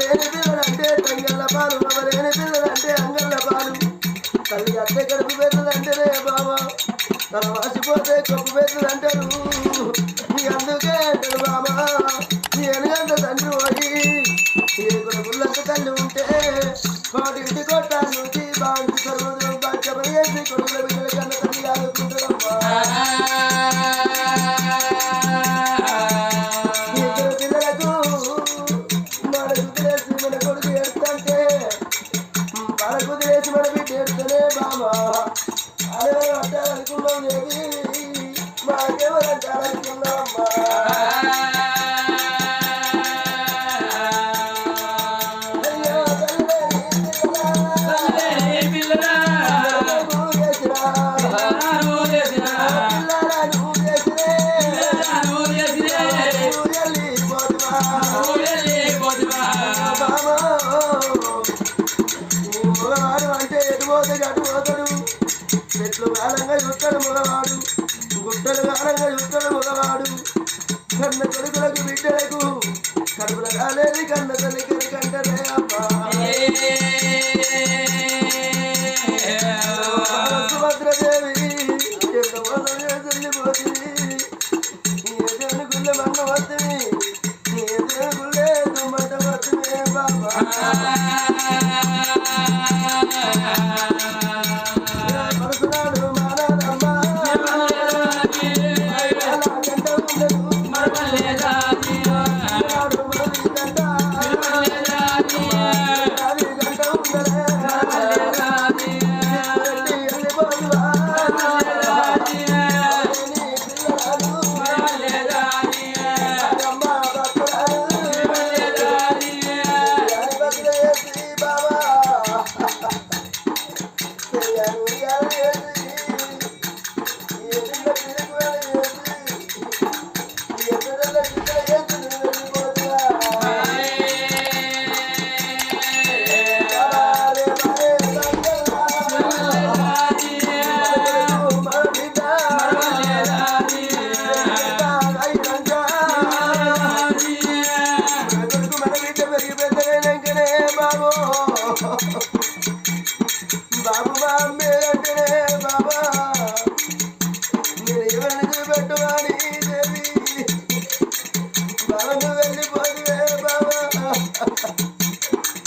లేని పిల్లలంటే తంగళ్ళ పాలు నీ అందుకే అంటాడు బాబా నీ ఎనగంత తండ్రి పోయి ఏగుల గుళ్ళంత తల్లి ఉంటే కోటింటి కొట్టాను బాగుంది బాంటి సర్వదం బాధ్యపడి చేసి ఎడుతూనే బామా అదే అంటారనుకున్నాం ఏది మాకెవరు అంటారనుకున్నామమ్మా అయ్యో తల్లి చెట్లు కాలంగా మొదవాడు గుట్టలు కాలంగా చూస్తాడు మగవాడు కన్న కొడుకులకు బిడ్డలకు కడుపుల కాలేది కన్న తల్లికి కంటనే అమ్మా సుభద్రదేవి ఎంత పోతుంది ఏ దేవుని మన్న వస్తుంది గుళ్ళే వస్తుంది బాబా. Obrigada.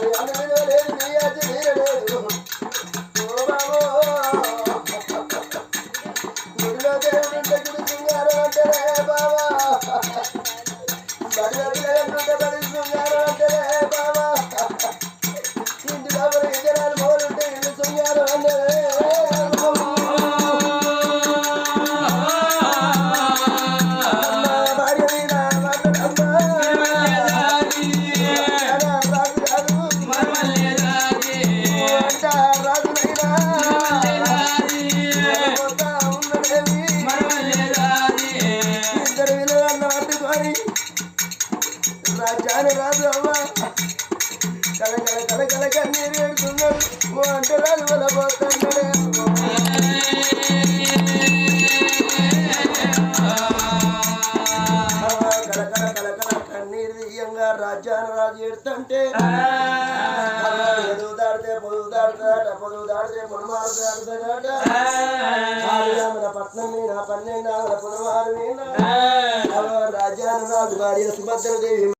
Gracias. ఇద్దరు విలువన్న పట్టుకొని రాజాని రాజు అవ్వ కల కల కల కల కన్నీరు ఓ అంటే రాజు వల్ల పోతున్నాడే కల కల కల కల కన్నీరు తీయంగా రాజ్యాన్ని రాజు ఏడుతుంటే. పట్నం పన్నెండు ఆవిడ పొడమారు మీద రాజ్యాన్ని రాజు భార్య సుభద్రదేవి